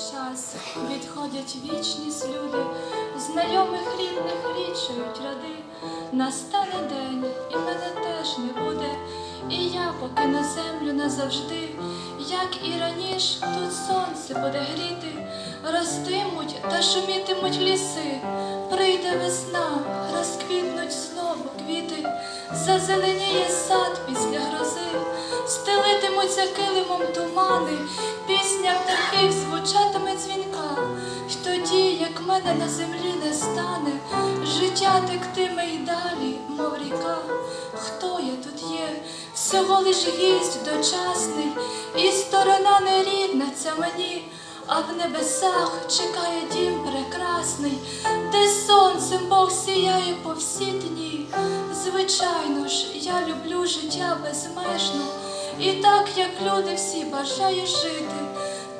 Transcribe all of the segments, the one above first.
час відходять вічність люди, знайомих рідних вічують ради. Настане день, і мене теж не буде, і я покину землю назавжди, як і раніше, тут сонце буде гріти, ростимуть та шумітимуть ліси, прийде весна, розквітнуть знову квіти, зазеленіє сад після грози, стелитимуться килимом тумани, мене на землі не стане, життя тектиме й далі, мов ріка. Хто я тут є? Всього лиш гість дочасний, і сторона нерідна ця мені. А в небесах чекає дім прекрасний, де сонцем Бог сіяє по всі дні. Звичайно ж, я люблю життя безмежно, і так як люди всі бажають жити,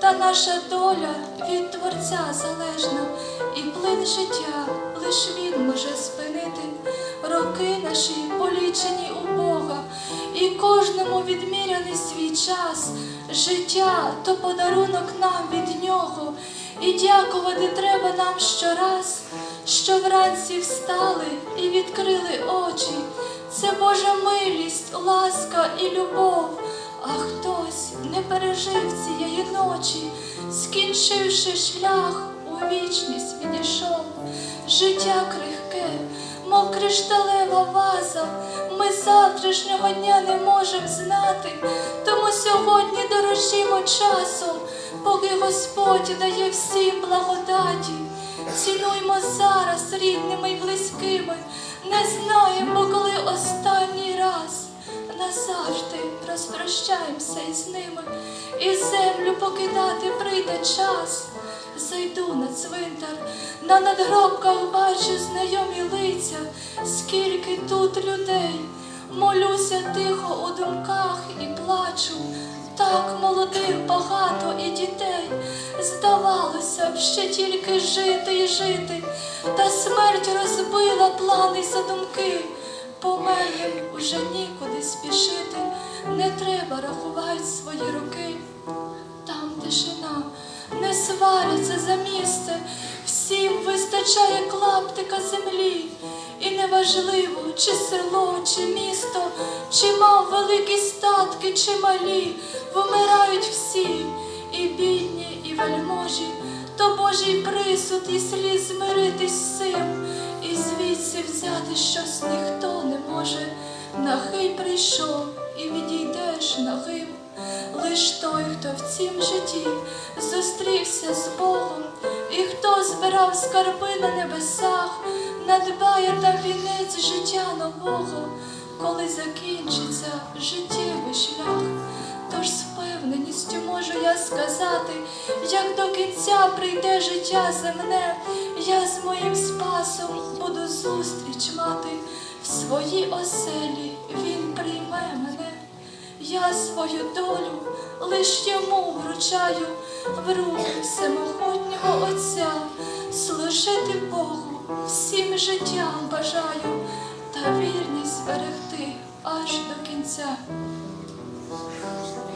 та наша доля від Творця залежна, і плин життя лиш він може спинити. Роки наші полічені у Бога, і кожному відміряний свій час. Життя то подарунок нам від нього, і дякувати треба нам щораз, що вранці встали і відкрили очі. Це Божа милість, ласка і любов. А хтось не пережив цієї ночі, скінчивши шлях, у вічність відійшов. Життя крихке, мов кришталева ваза. Ми завтрашнього дня не можемо знати, тому сьогодні дорожімо часом, поки Господь дає всім благодаті. Цінуймо зараз рідними й близькими, не знаємо, назавжди розпрощаємося із ними, і землю покидати прийде час. Зайду на цвинтар, на надгробках бачу знайомі лиця, скільки тут людей, молюся тихо у думках і плачу. Так молодих багато і дітей, здавалося б, ще тільки жити і жити, та смерть розбила плани задумки. Померлим уже нікуди спішити, не треба рахувати свої роки. Там тишина, не сваряться за місце, всім вистачає клаптика землі. І неважливо, чи село, чи місто, чи мав великі статки, чи малі, вмирають всі, і бідні, і вельможі, то Божий присуд і слід змиритись з цим, і звідси взяти щось ніхто не може. Нахий прийшов і відійдеш нагим. Лиш той, хто в цім житті зустрівся з Богом, і хто збирав скарби на небесах, надбає там вінець життя нового, коли закінчиться життєвий шлях. Тож з впевненістю можу я сказати, як до кінця прийде життя земне, я з моїм спасом буду зустріч мати в своїй оселі він прийме мене. Я свою долю лиш йому вручаю в руки всемогутнього Отця, служити Богу всім життям бажаю та вірність зберегти аж до кінця. すみません。